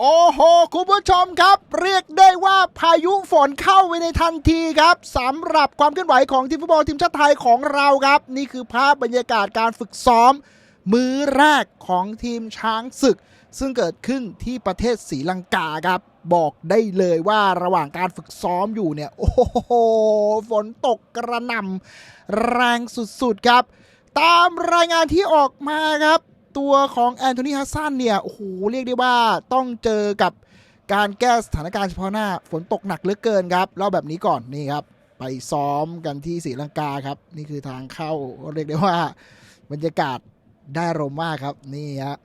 โอ้โห คุณผู้ชมครับ เรียกได้ว่าพายุฝนเข้าไปในทันทีครับสำหรับความเคลื่อนไหวของทีมฟุตบอลทีมชาติไทยของเราครับ นี่คือภาพบรรยากาศการฝึกซ้อม มื้อแรกของทีมช้างศึก ซึ่งเกิดขึ้นที่ประเทศศรีลังกาครับ บอกได้เลยว่าระหว่างการฝึกซ้อมอยู่เนี่ย โอ้โห ฝนตกกระหน่ำแรงสุดๆครับ ตามรายงานที่ออกมาครับ ตัวของแอนโทนีฮัสซันเนี่ยโอ้โหเรียกได้ว่าต้องเจอกับการแก้สถานการณ์เฉพาะหน้าฝนตกหนักเหลือเกินครับเล่าแบบนี้ก่อนนี่ครับ ไปซ้อมกันที่ศรีลังกาครับ นี่คือทางเข้าเรียกได้ว่า บรรยากาศได้รมมากครับนี่ฮะ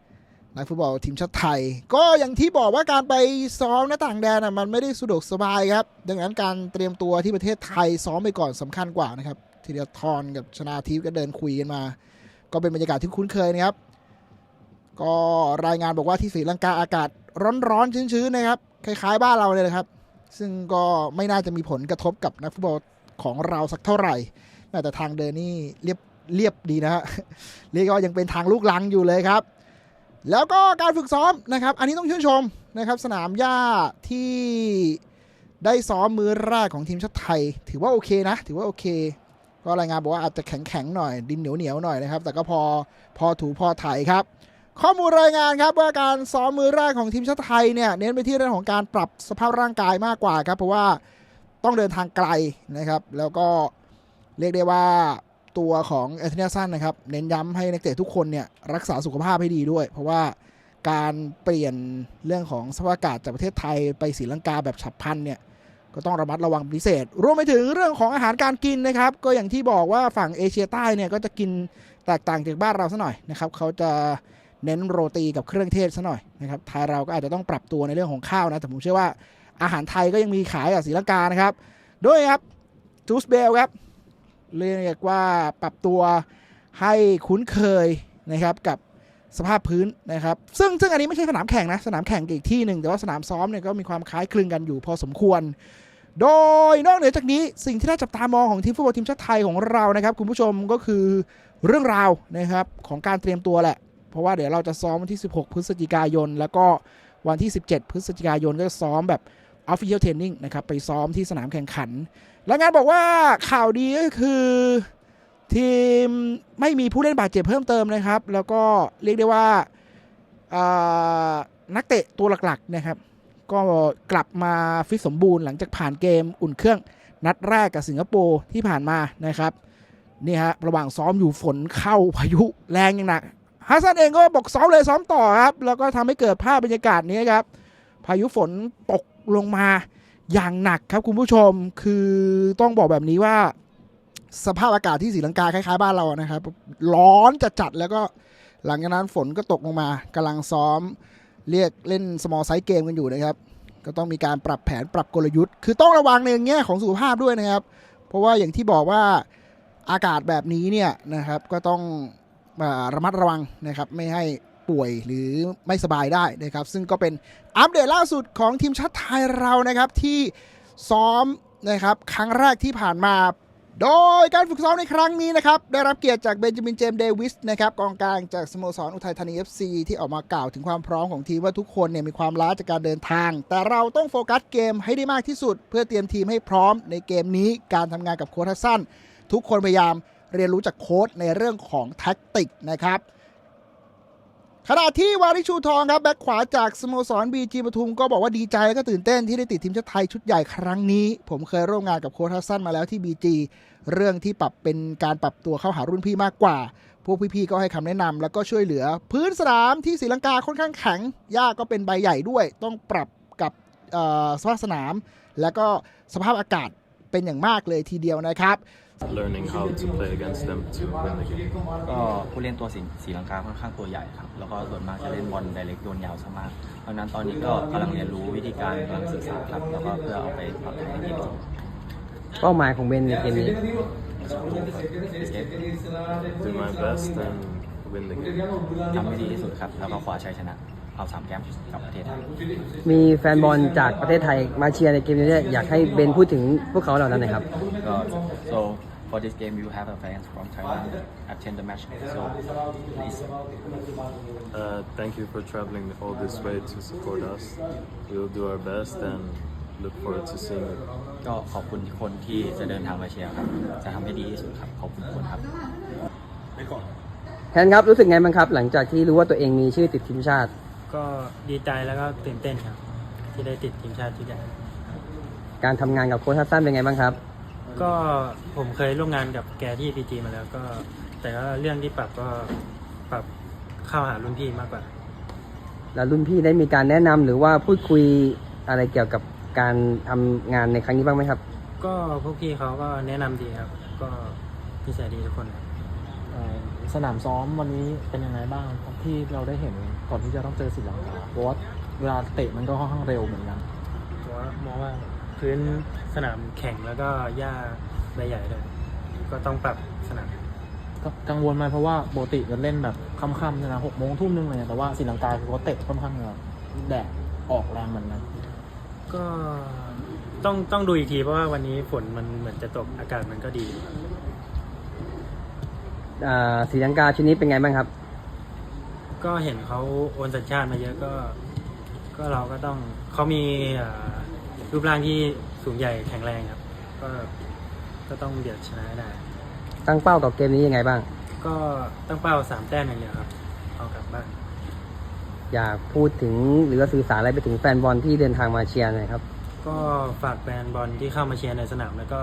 นักฟุตบอลทีมชาติไทย ก็อย่างที่บอกว่าการไปซ้อมหน้าต่างแดนอะมันไม่ได้สะดวกสบายครับ ดังนั้นการเตรียมตัวที่ประเทศไทยซ้อมไปก่อนสำคัญกว่านะครับธีรทรกับชนาทิพย์ก็เดินคุยกันมา ก็เป็นบรรยากาศที่คุ้นเคยนะครับ ก็รายงานบอกว่าที่ศรีลังกาอากาศร้อนๆชื้นๆนะครับ คล้ายๆบ้านเราเลยนะครับ ซึ่งก็ไม่น่าจะมีผลกระทบกับนักฟุตบอลของเราสักเท่าไหร่แม้แต่ทางเดินนี่เรียบเรียบดีนะฮะเรียกว่ายังเป็นทางลูกลังอยู่เลยครับ แล้วก็การฝึกซ้อมนะครับ อันนี้ต้องชื่นชมนะครับ สนามหญ้าที่ได้ซ้อมมือแรกของทีมชาติไทย ถือว่าโอเคนะ ถือว่าโอเค ก็รายงานบอกว่าอาจจะแข็งๆหน่อยดินเหนียวๆหน่อยนะครับ แต่ก็พอพอถูพอไถครับ ข้อมูลรายงานครับว่าการซ้อมมือแรกของทีมชาติไทยเนี่ยเน้นไปที่เรื่องของการปรับสภาพร่างกายมากกว่าครับ เพราะว่าต้องเดินทางไกลนะครับ แล้วก็เรียกได้ว่าตัวของเอเทเนสันนะครับ เน้นย้ำให้นักเตะทุกคนเนี่ยรักษาสุขภาพให้ดีด้วย เพราะว่าการเปลี่ยนเรื่องของสภาพอากาศจากประเทศไทยไปศรีลังกาแบบฉับพลันเนี่ยก็ต้องระมัดระวังพิเศษ รวมไปถึงเรื่องของอาหารการกินนะครับ ก็อย่างที่บอกว่าฝั่งเอเชียใต้เนี่ยก็จะกินแตกต่างจากบ้านเราซะหน่อยนะครับเขาจะ เน้นโรตีกับเครื่องเทศซะหน่อยนะครับไทยเราก็อาจจะต้องปรับตัวในเรื่องของข้าวนะ แต่ผมเชื่อว่าอาหารไทยก็ยังมีขายกับศรีลังกานะครับ ด้วยครับจูสเบลครับเรียกว่าปรับตัวให้คุ้นเคยนะครับกับสภาพพื้นนะครับ ซึ่งซึ่งอันนี้ไม่ใช่สนามแข่งนะ สนามแข่งอีกที่หนึ่ง แต่ว่าสนามซ้อมเนี่ยก็มีความคล้ายคลึงกันอยู่พอสมควร โดยนอกเหนือจากนี้สิ่งที่น่าจับตามองของทีมฟุตบอลทีมชาติไทยของเรานะครับ คุณผู้ชมก็คือเรื่องราวนะครับของการเตรียมตัวแหละ เพราะว่าเดี๋ยวเราจะซ้อมวันที่ 16 พฤศจิกายน แล้วก็วันที่ 17 พฤศจิกายนก็จะซ้อมแบบ official training นะครับ ไปซ้อมที่สนามแข่งขันและงานบอกว่าข่าวดีก็คือ ทีมไม่มีผู้เล่นบาดเจ็บเพิ่มเติมนะครับ แล้วก็เรียกได้ว่าอ่านักเตะตัวหลักๆนะครับ ก็กลับมาฟิตสมบูรณ์หลังจากผ่านเกมอุ่นเครื่องนัดแรกกับสิงคโปร์ที่ผ่านมานะครับนี่ฮะระหว่างซ้อมอยู่ฝนเข้าพายุแรงอย่างหนัก ฮัสซันเองก็บอกซ้อมเลยซ้อมต่อครับ แล้วก็ทำให้เกิดภาพบรรยากาศนี้ครับ พายุฝนตกลงมาอย่างหนักครับคุณผู้ชมคือต้องบอกแบบนี้ว่า สภาพอากาศที่ศรีลังกาคล้ายๆบ้านเรานะครับ ร้อนจัดจัดๆแล้วก็หลังจากนั้นฝนก็ตกลงมากำลังซ้อมเรียกเล่น small size เกมกันอยู่นะครับ ก็ต้องมีการปรับแผนปรับกลยุทธ์ คือต้องระวังในแง่ของสุขภาพด้วยนะครับ เพราะว่าอย่างที่บอกว่าอากาศแบบนี้เนี่ยนะครับ ก็ต้อง ระมัดระวังนะครับไม่ให้ป่วยหรือไม่สบายได้นะครับ ซึ่งก็เป็นอัปเดตล่าสุดของทีมชาติไทยเรานะครับที่ซ้อมนะครับครั้งแรกที่ผ่านมา โดยการฝึกซ้อมในครั้งนี้นะครับ ได้รับเกียรติจากเบนจามินเจมส์เดวิสนะครับกองกลางจากสโมสรอุทัยธานี FC ที่ออกมากล่าวถึงความพร้อมของทีมว่าทุกคนเนี่ยมีความล้าจากการเดินทาง แต่เราต้องโฟกัสเกมให้ได้มากที่สุด เพื่อเตรียมทีมให้พร้อมในเกมนี้การทำงานกับโค้ชทัสซันทุกคนพยายาม เรียนรู้จากโค้ชในเรื่องของแท็กติกนะครับขณะที่วาริชูทองครับแบ็คขวาจากสโมสรบีจีปทุมก็บอกว่าดีใจและก็ตื่นเต้นที่ได้ติดทีมชาติไทยชุดใหญ่ครั้งนี้ ผมเคยร่วมงานกับโค้ชทัสซันมาแล้วที่บีจีเรื่องที่ปรับเป็นการปรับตัวเข้าหารุ่นพี่มากกว่า พวกพี่ๆก็ให้คำแนะนำแล้วก็ช่วยเหลือ พื้นสนามที่ศรีลังกาค่อนข้างแข็งหญ้าก็เป็นใบใหญ่ด้วย ต้องปรับกับสภาพสนาม แล้วก็สภาพอากาศ เป็นอย่างมากเลยทีเดียวนะครับ learning how to play against them to win the game. ก็ผู้เล่นตัวสีสีลังกาค่อนข้างตัวใหญ่ครับ แล้วก็ส่วนมากจะเล่นบอลไดเรกโยนยาวซะมากเพราะฉะนั้นตอนนี้ก็กำลังเรียนรู้วิธีการกำลังศึกษาครับ แล้วก็เพื่อเอาไปปรับใช้ในเกมจริงเป้าหมายของเบนในเกมนี้เกม Do my best and win the game. ทำให้ดีที่สุดครับ แล้วก็คว้าชัยชนะ เอาสามแต้มกับประเทศไทยมีแฟนบอลจากประเทศไทยมาเชียร์ในเกมนี้ด้วยอยากให้เบนพูดถึงพวกเขาเหล่านั้นหน่อยครับ ก็ so for this game you have a fans from Thailand attend the match so please Uh, thank you for traveling all this way to support us. We will do our best and look forward to seeing you. ก็ขอบคุณทุกคนที่จะเดินทางมาเชียร์ครับ จะทำให้ดีที่สุดครับ ขอบคุณทุกคนครับ แทนครับรู้สึกไงบ้างครับ หลังจากที่รู้ว่าตัวเองมีชื่อติดทีมชาติ ก็ดีใจแล้วก็ตื่นเต้นครับ ที่ได้ติดทีมชาติชุดใหญ่การทำงานกับโค้ชทัสซันเป็นไงบ้างครับ ก็ผมเคยร่วมงานกับแกที่พีจีมาแล้วก็ แต่ก็เรื่องที่ปรับก็ปรับเข้าหารุ่นพี่มากกว่า แล้วรุ่นพี่ได้มีการแนะนำหรือว่าพูดคุยอะไรเกี่ยวกับการทำงานในครั้งนี้บ้างไหมครับ ก็พวกพี่เขาก็แนะนำดีครับ ก็นิสัยดีทุกคนครับ เอ่อสนามซ้อมวันนี้เป็นยังไงบ้างครับที่เราได้เห็น ก่อนที่จะต้องเจอศรีลังกาเพราะว่าเวลาเตะมันก็ค่อนข้างเร็วเหมือนกันเพราะว่ามองว่าพื้นสนามแข่งแล้วก็หญ้าใบใหญ่เลยก็ต้องปรับสนามก็กังวลไหมเพราะว่าปกติจะเล่นแบบค่ำๆใช่ไหมหกโมงทุ่มนึงเลยแต่ว่าศรีลังกาคือเขาเตะค่อนข้างแบบแดดออกแรงเหมือนกันก็ต้องต้องดูอีกทีเพราะว่าวันนี้ฝนมันเหมือนจะตกอากาศมันก็ดีอยู่ครับอ่าศรีลังกาชุดนี้เป็นไงบ้างครับ ก็เห็นเขาโอนสัญชาติมาเยอะก็ ก็เราก็ต้องเขามีอ่ารูปร่างที่สูงใหญ่แข็งแรงครับ ก็ก็ต้องเดี๋ยวชนะให้ได้ ตั้งเป้ากับเกมนี้ยังไงบ้าง ก็ตั้งเป้าสามแต้มอย่างเดียวครับ เอากลับบ้าน อยากพูดถึงหรือว่าสื่อสารอะไรไปถึงแฟนบอลที่เดินทางมาเชียร์หน่อยครับ ก็ฝากแฟนบอลที่เข้ามาเชียร์ในสนามแล้วก็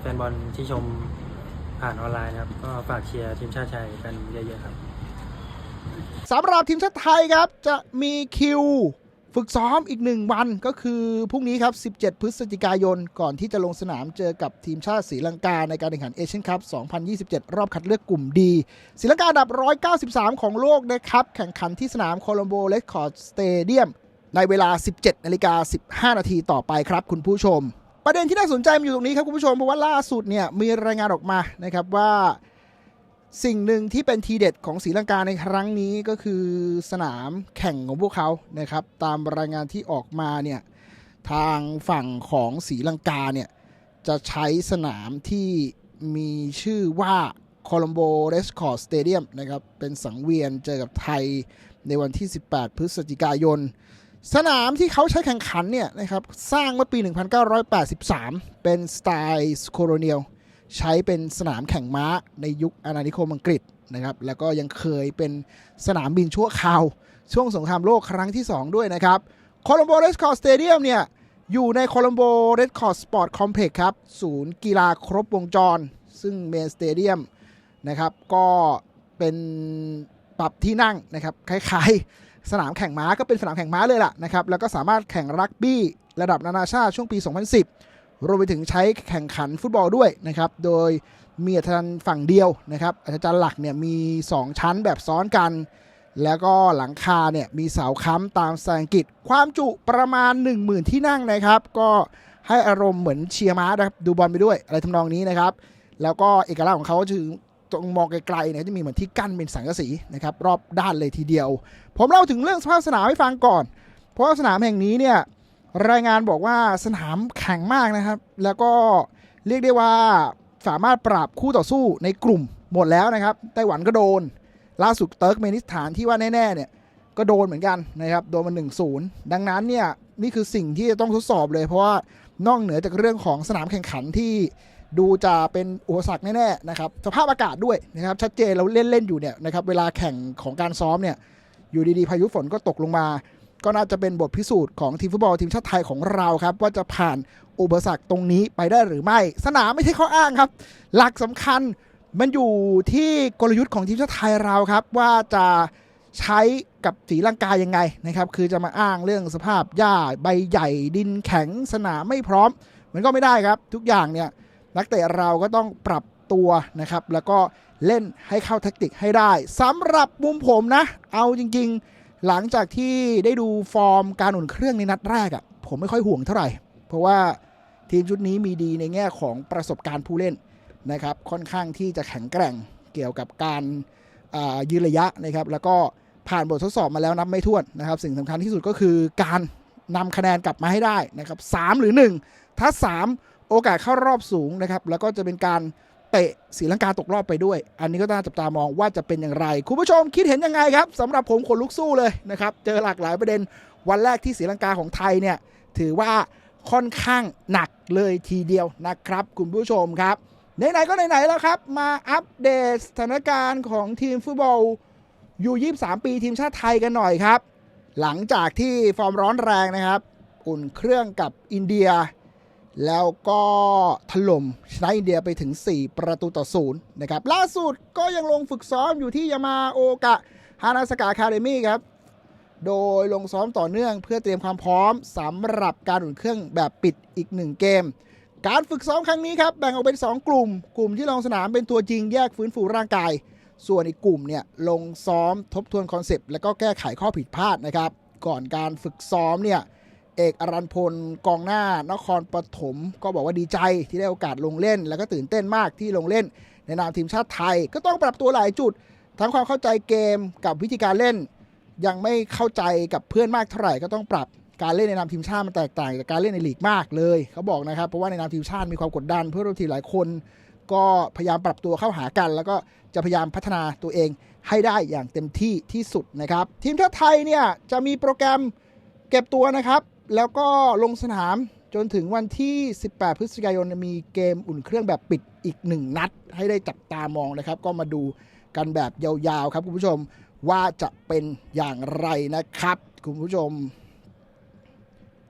แฟนบอลที่ชมผ่านออนไลน์นะครับ ก็ฝากเชียร์ทีมชาติไทยกันเยอะๆครับ สำหรับทีมชาติไทยครับ จะมีคิวฝึกซ้อมอีกหนึ่งวันก็คือพรุ่งนี้ครับ 17 พฤศจิกายน ก่อนที่จะลงสนามเจอกับทีมชาติศรีลังกาในการแข่งขันเอเชียนคัพ 2027 รอบคัดเลือกกลุ่มดีศรีลังกาอันดับ 193 ของโลกนะครับ แข่งขันที่สนามโคลัมโบเลสคอร์ดสเตเดียมในเวลา 17 นาฬิกา 15 นาทีต่อไปครับคุณผู้ชม ประเด็นที่น่าสนใจมันอยู่ตรงนี้ครับคุณผู้ชมเพราะว่าล่าสุดเนี่ยมีรายงานออกมานะครับว่า สิ่งหนึ่งที่เป็นทีเด็ดของศรีลังกาในครั้งนี้ก็คือสนามแข่งของพวกเขานะครับ ตามรายงานที่ออกมาเนี่ยทางฝั่งของศรีลังกาเนี่ยจะใช้สนามที่มีชื่อว่าโคลัมโบเรสคอร์สเตเดียมนะครับเป็นสังเวียนเจอกับไทยในวันที่ 18 พฤศจิกายน สนามที่เขาใช้แข่งขันเนี่ยนะครับสร้างเมื่อปี 1983 เป็นสไตล์โคโรเนียล ใช้เป็นสนามแข่งม้าในยุคอาณานิคมอังกฤษนะครับ แล้วก็ยังเคยเป็นสนามบินชั่วคราว ช่วงสงครามโลกครั้งที่ 2 ด้วยนะครับโคลัมโบเรสคอร์สเตเดียมเนี่ย อยู่ในโคลัมโบเรสคอร์สปอร์ตคอมเพล็กซ์ครับ ศูนย์กีฬาครบวงจร ซึ่งเมนสเตเดียมนะครับ ก็เป็นปรับที่นั่งนะครับ คล้ายๆ สนามแข่งม้าก็เป็นสนามแข่งม้าเลยล่ะนะครับ แล้วก็สามารถแข่งรักบี้ระดับนานาชาติช่วงปี 2010 รวมไปถึงใช้แข่งขันฟุตบอลด้วยนะครับ โดยมีอาจารย์ฝั่งเดียวนะครับ อาจารย์หลักเนี่ยมี 2 ชั้นแบบซ้อนกัน แล้วก็หลังคาเนี่ยมีเสาค้ำตามสไตล์อังกฤษความจุประมาณ 10,000 ที่นั่งนะครับ ก็ให้อารมณ์เหมือนเชียร์ม้านะครับดูบอลไปด้วยอะไรทำนองนี้นะครับ แล้วก็เอกลักษณ์ของเขาก็คือตรงมองไกลๆเนี่ยจะมีเหมือนที่กั้นเป็นสังกะสีนะครับรอบด้านเลยทีเดียว ผมเล่าถึงเรื่องสภาพสนามให้ฟังก่อน เพราะว่าสนามแห่งนี้เนี่ย รายงานบอกว่าสนามแข็งมากนะครับ แล้วก็เรียกได้ว่าสามารถปราบคู่ต่อสู้ในกลุ่มหมดแล้วนะครับไต้หวันก็โดน ล่าสุดเติร์กเมนิสถานที่ว่าแน่ๆเนี่ยก็โดนเหมือนกันนะครับโดนมา1นศูนย์ดังนั้นเนี่ยนี่คือสิ่งที่จะต้องทดสอบเลย เพราะว่านอกเหนือจากเรื่องของสนามแข่งขันที่ดูจะเป็นอุปสรรคแน่ๆนะครับสภาพอากาศด้วยนะครับชัดเจนเราเล่นเล่นๆอยู่เนี่ยนะครับเวลาแข่งของการซ้อมเนี่ยอยู่ดีๆพายุฝนก็ตกลงมา ก็น่าจะเป็นบทพิสูจน์ของทีมฟุตบอลทีมชาติไทยของเราครับ ว่าจะผ่านอุปสรรคตรงนี้ไปได้หรือไม่ สนามไม่ใช่ข้ออ้างครับ หลักสำคัญมันอยู่ที่กลยุทธ์ของทีมชาติไทยเราครับ ว่าจะใช้กับสีลังกายังไงนะครับ คือจะมาอ้างเรื่องสภาพหญ้าใบใหญ่ดินแข็งสนามไม่พร้อม มันก็ไม่ได้ครับ ทุกอย่างเนี่ยนักเตะเราก็ต้องปรับตัวนะครับ แล้วก็เล่นให้เข้าแทคติกให้ได้สำหรับมุมผมนะ เอาจริง ๆ หลังจากที่ได้ดูฟอร์มการอุ่นเครื่องในนัดแรกอะ่ะผมไม่ค่อยห่วงเท่าไหร่ เพราะว่าทีมชุดนี้มีดีในแง่ของประสบการณ์ผู้เล่นนะครับ ค่อนข้างที่จะแข็งแกร่งเกี่ยวกับการยืนระยะนะครับ แล้วก็ผ่านบททดสอบมาแล้วนับไม่ถ้วนนะครับ สิ่งสำคัญที่สุดก็คือการนำคะแนนกลับมาให้ได้นะครับสามหรือ 1 ถ้า 3 โอกาสเข้ารอบสูงนะครับ แล้วก็จะเป็นการ เตะศรีลังกาตกรอบไปด้วย อันนี้ก็น่าจับตามองว่าจะเป็นอย่างไร คุณผู้ชมคิดเห็นยังไงครับสำหรับผมขนลุกสู้เลยนะครับเจอหลากหลายประเด็นวันแรกที่ศรีลังกาของไทยเนี่ยถือว่าค่อนข้างหนักเลยทีเดียวนะครับ คุณผู้ชมครับไหนๆก็ไหนๆแล้วครับ มาอัปเดตสถานการณ์ของทีมฟุตบอลยู23 ปีทีมชาติไทยกันหน่อยครับ หลังจากที่ฟอร์มร้อนแรงนะครับ อุ่นเครื่องกับอินเดีย แล้วก็ถล่มชนะอินเดียไปถึง 4 ประตูต่อศูนย์นะครับล่าสุดก็ยังลงฝึกซ้อมอยู่ที่ยามาโอกะฮานาสกาคาเดมี่ครับ โดยลงซ้อมต่อเนื่องเพื่อเตรียมความพร้อมสำหรับการอุ่นเครื่องแบบปิดอีกหนึ่งเกม การฝึกซ้อมครั้งนี้ครับแบ่งออกเป็น 2 กลุ่ม กลุ่มที่ลงสนามเป็นตัวจริงแยกฟื้นฟูร่างกาย ส่วนอีกกลุ่มเนี่ยลงซ้อมทบทวนคอนเซปต์และก็แก้ไขข้อผิดพลาดนะครับ ก่อนการฝึกซ้อมเนี่ย เอกอรันพลกองหน้านครปฐมก็บอกว่าดีใจที่ได้โอกาสลงเล่น แล้วก็ตื่นเต้นมากที่ลงเล่น ในนามทีมชาติไทย ก็ต้องปรับตัวหลายจุด ทั้งความเข้าใจเกมกับวิธีการเล่น ยังไม่เข้าใจกับเพื่อนมากเท่าไหร่ก็ต้องปรับการเล่นในนามทีมชาติมันแตกต่างจากการเล่นในลีกมากเลย เขาบอกนะครับเพราะว่าในนามทีมชาติมีความกดดัน เพื่อนร่วมทีมหลายคน ก็พยายามปรับตัวเข้าหากัน แล้วก็จะพยายามพัฒนาตัวเองให้ได้อย่างเต็มที่ที่สุดนะครับ ทีมชาติไทยเนี่ยจะมีโปรแกรมเก็บตัวนะครับ แล้วก็ลงสนามจนถึงวันที่ 18 พฤศจิกายนมีเกมอุ่นเครื่องแบบปิดอีกหนึ่งนัด ให้ได้จับตามองนะครับ ก็มาดูกันแบบยาวๆครับคุณผู้ชมว่าจะเป็นอย่างไรนะครับ คุณผู้ชม